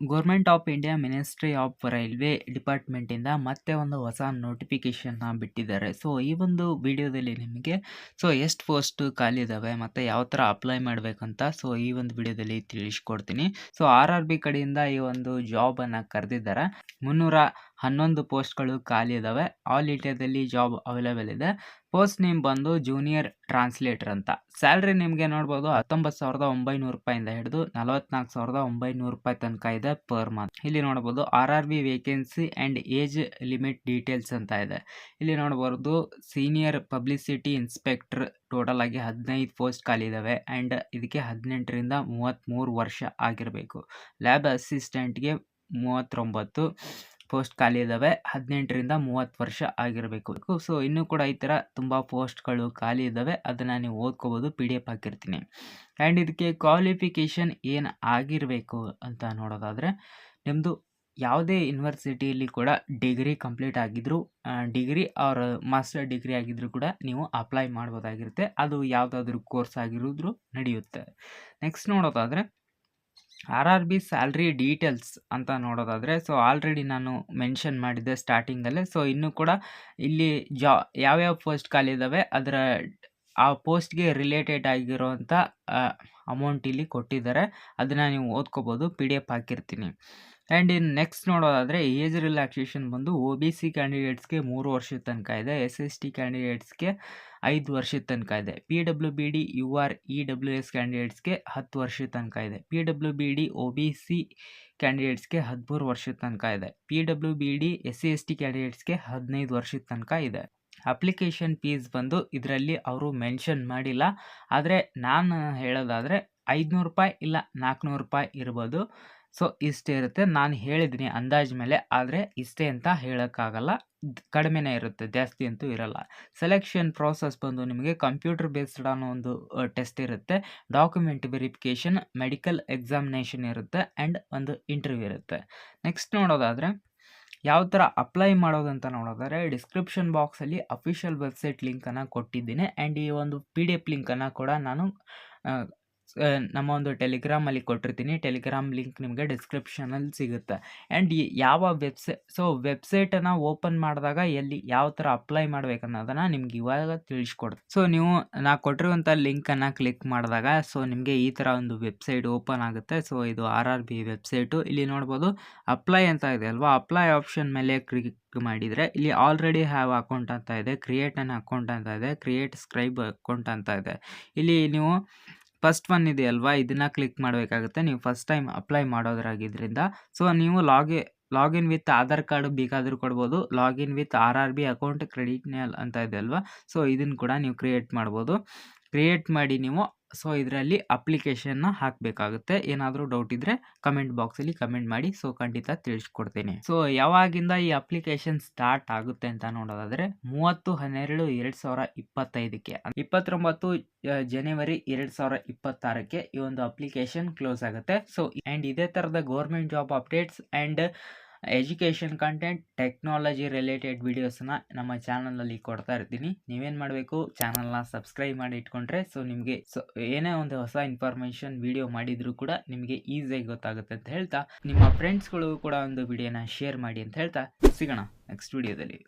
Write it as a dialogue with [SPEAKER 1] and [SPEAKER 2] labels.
[SPEAKER 1] Government of India ministry of railway ಡಿಪಾರ್ಟ್ಮೆಂಟಿಂದ ಮತ್ತೆ ಒಂದು ಹೊಸ ನೋಟಿಫಿಕೇಶನ್ನ ಬಿಟ್ಟಿದ್ದಾರೆ. ಸೊ ಈ ಒಂದು ವಿಡಿಯೋದಲ್ಲಿ ನಿಮಗೆ ಸೊ ಎಷ್ಟು ಪೋಸ್ಟು ಖಾಲಿ ಇದ್ದಾವೆ ಮತ್ತು ಯಾವ ಥರ ಅಪ್ಲೈ ಮಾಡಬೇಕಂತ ಸೊ ಈ ಒಂದು ವಿಡಿಯೋದಲ್ಲಿ ತಿಳಿಸ್ಕೊಡ್ತೀನಿ. ಸೊ ಆರ್ ಆರ್ ಬಿ ಕಡೆಯಿಂದ ಈ ಒಂದು ಜಾಬನ್ನು ಕರೆದಿದ್ದಾರೆ. ಮುನ್ನೂರ ಹನ್ನೊಂದು ಪೋಸ್ಟ್ಗಳು ಖಾಲಿ ಇದ್ದಾವೆ ಆಲ್ ಇಂಡಿಯಾದಲ್ಲಿ ಜಾಬ್ ಅವೈಲೇಬಲ್ ಇದೆ. ಪೋಸ್ಟ್ ನೇಮ್ ಬಂದು ಜೂನಿಯರ್ ಟ್ರಾನ್ಸ್ಲೇಟರ್ ಅಂತ. ಸ್ಯಾಲ್ರಿ ನಿಮಗೆ ನೋಡ್ಬೋದು ಹತ್ತೊಂಬತ್ತು ಸಾವಿರದ ಒಂಬೈನೂರು ರೂಪಾಯಿಂದ ಹಿಡಿದು ನಲವತ್ನಾಲ್ಕು ಸಾವಿರದ ಒಂಬೈನೂರು ರೂಪಾಯಿ ತನಕ ಇದೆ ಪರ್ ಮಂತ್. ಇಲ್ಲಿ ನೋಡ್ಬೋದು R R B vacancy and age limit details ಅಂತ ಇದೆ. ಇಲ್ಲಿ ನೋಡ್ಬೋದು ಸೀನಿಯರ್ ಪಬ್ಲಿಸಿಟಿ ಇನ್ಸ್ಪೆಕ್ಟರ್ ಟೋಟಲ್ ಆಗಿ ಹದಿನೈದು ಪೋಸ್ಟ್ ಖಾಲಿ ಇದ್ದಾವೆ ಆ್ಯಂಡ್ ಇದಕ್ಕೆ ಹದಿನೆಂಟರಿಂದ ಮೂವತ್ತ್ಮೂರು ವರ್ಷ ಆಗಿರಬೇಕು. ಲ್ಯಾಬ್ ಅಸಿಸ್ಟೆಂಟ್ಗೆ ಮೂವತ್ತೊಂಬತ್ತು. ಪೋಸ್ಟ್ ಖಾಲಿ ಇದ್ದಾವೆ ಹದಿನೆಂಟರಿಂದ ಮೂವತ್ತು ವರ್ಷ ಆಗಿರಬೇಕು. ಸೊ ಇನ್ನೂ ಕೂಡ ಈ ಥರ ತುಂಬ ಪೋಸ್ಟ್ಗಳು ಖಾಲಿ ಇದ್ದಾವೆ ಅದನ್ನು ನೀವು ಓದ್ಕೋಬೋದು, ಪಿ ಡಿ ಎಫ್ ಹಾಕಿರ್ತೀನಿ. ಆ್ಯಂಡ್ ಇದಕ್ಕೆ ಕ್ವಾಲಿಫಿಕೇಷನ್ ಏನು ಆಗಿರಬೇಕು ಅಂತ ನೋಡೋದಾದರೆ ನಿಮ್ಮದು ಯಾವುದೇ ಯೂನಿವರ್ಸಿಟಿಯಲ್ಲಿ ಕೂಡ ಡಿಗ್ರಿ ಕಂಪ್ಲೀಟ್ ಆಗಿದ್ದರೂ ಡಿಗ್ರಿ ಆರ್ ಮಾಸ್ಟರ್ ಡಿಗ್ರಿ ಆಗಿದ್ದರೂ ಕೂಡ ನೀವು ಅಪ್ಲೈ ಮಾಡ್ಬೋದಾಗಿರುತ್ತೆ. ಅದು ಯಾವುದಾದ್ರೂ ಕೋರ್ಸ್ ಆಗಿರೋದ್ರೂ ನಡೆಯುತ್ತೆ. ನೆಕ್ಸ್ಟ್ ನೋಡೋದಾದರೆ R R B salary details ಅಂತ ನೋಡೋದಾದರೆ ಸೊ ಆಲ್ರೆಡಿ ನಾನು ಮೆನ್ಷನ್ ಮಾಡಿದ್ದೆ ಸ್ಟಾರ್ಟಿಂಗಲ್ಲೇ ಸೊ ಇನ್ನೂ ಕೂಡ ಇಲ್ಲಿ ಜಾ ಯಾವ್ಯಾವ ಪೋಸ್ಟ್ ಖಾಲಿ ಇದ್ದಾವೆ ಅದರ ಆ ಪೋಸ್ಟ್ಗೆ ರಿಲೇಟೆಡ್ ಆಗಿರೋವಂಥ ಅಮೌಂಟ್ ಇಲ್ಲಿ ಕೊಟ್ಟಿದ್ದಾರೆ. ಅದನ್ನು ನೀವು ಓದ್ಕೋಬೋದು ಪಿ ಡಿ ಎಫ್ ಹಾಕಿರ್ತೀನಿ. ಆ್ಯಂಡ್ ಇನ್ ನೆಕ್ಸ್ಟ್ ನೋಡೋದಾದರೆ ಏಜ್ ರಿಲ್ಯಾಕ್ಸೇಷನ್ ಬಂದು ಒ ಬಿ ಸಿ ಕ್ಯಾಂಡಿಡೇಟ್ಸ್ಗೆ ಮೂರು ವರ್ಷದ ತನಕ ಇದೆ ಎಸ್ ಎಸ್ ಟಿ ಕ್ಯಾಂಡಿಡೇಟ್ಸ್ಗೆ ಐದು ವರ್ಷದ ತನಕ ಇದೆ P W B D U R E W S ಕ್ಯಾಂಡಿಡೇಟ್ಸ್ಗೆ ಹತ್ತು ವರ್ಷದ ತನಕ ಇದೆ P W B D O B C ಕ್ಯಾಂಡಿಡೇಟ್ಸ್ಗೆ ಹದಿಮೂರು ವರ್ಷದ ತನಕ ಇದೆ P W B D S C S T ಕ್ಯಾಂಡಿಡೇಟ್ಸ್ಗೆ ಹದಿನೈದು ವರ್ಷದ ತನಕ ಇದೆ. ಅಪ್ಲಿಕೇಶನ್ ಫೀಸ್ ಬಂದು ಇದರಲ್ಲಿ ಅವರು ಮೆನ್ಷನ್ ಮಾಡಿಲ್ಲ, ಆದರೆ ನಾನು ಹೇಳೋದಾದರೆ ಐದುನೂರು ರೂಪಾಯಿ ಇಲ್ಲ ನಾಲ್ಕುನೂರು ರೂಪಾಯಿ ಇರ್ಬೋದು. ಸೊ, ಇಷ್ಟೇ ಇರುತ್ತೆ. ನಾನು ಹೇಳಿದ್ದೀನಿ ಅಂದಾಜು ಮೇಲೆ. ಆದರೆ, ಇಷ್ಟೇ ಅಂತ ಹೇಳೋಕ್ಕಾಗಲ್ಲ. ಕಡಿಮೆನೇ ಇರುತ್ತೆ. ಜಾಸ್ತಿ ಅಂತೂ ಇರಲ್ಲ. ಸೆಲೆಕ್ಷನ್ ಪ್ರೋಸೆಸ್ ಬಂದು ನಿಮಗೆ ಕಂಪ್ಯೂಟರ್ ಬೇಸ್ಡ್ ಅನ್ನೋ ಒಂದು ಟೆಸ್ಟ್ ಇರುತ್ತೆ. ಡಾಕ್ಯುಮೆಂಟ್ ವೆರಿಫಿಕೇಷನ್ ಮೆಡಿಕಲ್ ಎಕ್ಸಾಮಿನೇಷನ್ ಇರುತ್ತೆ. ಆ್ಯಂಡ್ ಒಂದು ಇಂಟರ್ವ್ಯೂ ಇರುತ್ತೆ. ನೆಕ್ಸ್ಟ್ ನೋಡೋದಾದರೆ, ಯಾವ ಥರ ಅಪ್ಲೈ ಮಾಡೋದಂತ ನೋಡೋದಾದರೆ ಡಿಸ್ಕ್ರಿಪ್ಷನ್ ಬಾಕ್ಸಲ್ಲಿ ಅಫಿಷಿಯಲ್ ವೆಬ್ಸೈಟ್ ಲಿಂಕನ್ನು ಕೊಟ್ಟಿದ್ದೀನಿ. ಆ್ಯಂಡ್ ಈ ಒಂದು ಪಿ ಡಿ ಎಫ್ ಲಿಂಕನ್ನು ಕೂಡ ನಾನು ನಮ್ಮ ಒಂದು ಟೆಲಿಗ್ರಾಮಲ್ಲಿ ಕೊಟ್ಟಿರ್ತೀನಿ. ಟೆಲಿಗ್ರಾಮ್ ಲಿಂಕ್ ನಿಮಗೆ ಡಿಸ್ಕ್ರಿಪ್ಷನಲ್ಲಿ ಸಿಗುತ್ತೆ. ಆ್ಯಂಡ್ ಯಾವ ವೆಬ್ಸೈ ಸೊ ವೆಬ್ಸೈಟನ್ನು ಓಪನ್ ಮಾಡಿದಾಗ ಎಲ್ಲಿ ಯಾವ ಥರ ಅಪ್ಲೈ ಅನ್ನೋದನ್ನು ನಿಮ್ಗೆ ಇವಾಗ ತಿಳಿಸ್ಕೊಡ್ತೀನಿ ಸೊ ನೀವು ನಾ ಕೊಟ್ಟಿರುವಂಥ ಲಿಂಕನ್ನು ಕ್ಲಿಕ್ ಮಾಡಿದಾಗ ಸೊ ನಿಮಗೆ ಈ ಥರ ಒಂದು ವೆಬ್ಸೈಟ್ ಓಪನ್ ಆಗುತ್ತೆ. ಸೊ ಇದು ಆರ್ ಆರ್ ಬಿ ವೆಬ್ಸೈಟು ಇಲ್ಲಿ ನೋಡ್ಬೋದು ಅಪ್ಲೈ ಅಂತ ಇದೆ ಅಲ್ವಾ? ಅಪ್ಲೈ ಆಪ್ಷನ್ ಮೇಲೆ ಕ್ಲಿಕ್ ಮಾಡಿದರೆ ಇಲ್ಲಿ ಆಲ್ರೆಡಿ ಹ್ಯಾವ್ ಅಕೌಂಟ್ ಅಂತ ಇದೆ ಕ್ರಿಯೇಟ್ ಅನ್ ಅಕೌಂಟ್ ಅಂತ ಇದೆ ಕ್ರಿಯೇಟ್ ಸ್ಕ್ರೈಬ್ ಅಕೌಂಟ್ ಅಂತ ಇದೆ. ಇಲ್ಲಿ ನೀವು ಫಸ್ಟ್ ಒನ್ ಇದೆ ಅಲ್ವಾ ಇದನ್ನು ಕ್ಲಿಕ್ ಮಾಡಬೇಕಾಗುತ್ತೆ. ನೀವು ಫಸ್ಟ್ ಟೈಮ್ ಅಪ್ಲೈ ಮಾಡೋದ್ರಾಗಿದ್ದರಿಂದ ಸೊ, ನೀವು ಲಾಗಿ, ಲಾಗಿನ್ ವಿತ್ ಆಧಾರ್ ಕಾರ್ಡ್ ಬೇಕಾದರೂ ಕೊಡ್ಬೋದು. Login with R R B account credit ಅಂತ ಇದೆ ಅಲ್ವಾ ಸೊ, ಇದನ್ನು ಕೂಡ ನೀವು ಕ್ರಿಯೇಟ್ ಮಾಡ್ಬೋದು. ಕ್ರಿಯೇಟ್ ಮಾಡಿ ನೀವು. ಸೊ, ಇದರಲ್ಲಿ ಅಪ್ಲಿಕೇಶನ್ನ ಹಾಕಬೇಕಾಗುತ್ತೆ. ಏನಾದರೂ ಡೌಟ್ ಇದ್ದರೆ ಕಮೆಂಟ್ ಬಾಕ್ಸಲ್ಲಿ ಕಮೆಂಟ್ ಮಾಡಿ. ಸೊ, ಖಂಡಿತ ತಿಳಿಸ್ಕೊಡ್ತೀನಿ. ಸೊ, ಯಾವಾಗಿಂದ ಈ ಅಪ್ಲಿಕೇಶನ್ ಸ್ಟಾರ್ಟ್ ಆಗುತ್ತೆ ಅಂತ ನೋಡೋದಾದರೆ ಮೂವತ್ತು ಹನ್ನೆರಡು ಎರಡು ಸಾವಿರ ಇಪ್ಪತ್ತೈದಕ್ಕೆ. ಇಪ್ಪತ್ತೊಂಬತ್ತು ಜನವರಿ ಎರಡು ಸಾವಿರ ಇಪ್ಪತ್ತಾರಕ್ಕೆ ಈ ಒಂದು ಅಪ್ಲಿಕೇಶನ್ ಕ್ಲೋಸ್ ಆಗುತ್ತೆ. ಸೊ ಆ್ಯಂಡ್ ಇದೇ ಥರದ government job updates and education content, technology related ವೀಡಿಯೋಸ್ನ ನಮ್ಮ ಚಾನಲಲ್ಲಿ ಕೊಡ್ತಾ ಇರ್ತೀನಿ. ನೀವೇನು ಮಾಡಬೇಕು? ಚಾನಲ್ನ ಸಬ್ಸ್ಕ್ರೈಬ್ ಮಾಡಿ ಇಟ್ಕೊಂಡ್ರೆ ಸೊ ನಿಮಗೆ ಸೊ ಏನೇ ಒಂದು ಹೊಸ ಇನ್ಫಾರ್ಮೇಷನ್ ವಿಡಿಯೋ ಮಾಡಿದರೂ ಕೂಡ ನಿಮಗೆ ಈಸಿಯಾಗಿ ಗೊತ್ತಾಗುತ್ತೆ ಅಂತ ಹೇಳ್ತಾ, ನಿಮ್ಮ ಫ್ರೆಂಡ್ಸ್ಗಳು ಕೂಡ ಒಂದು ವಿಡಿಯೋನ ಶೇರ್ ಮಾಡಿ ಅಂತ ಹೇಳ್ತಾ, ಸಿಗೋಣ ನೆಕ್ಸ್ಟ್ ವಿಡಿಯೋದಲ್ಲಿ.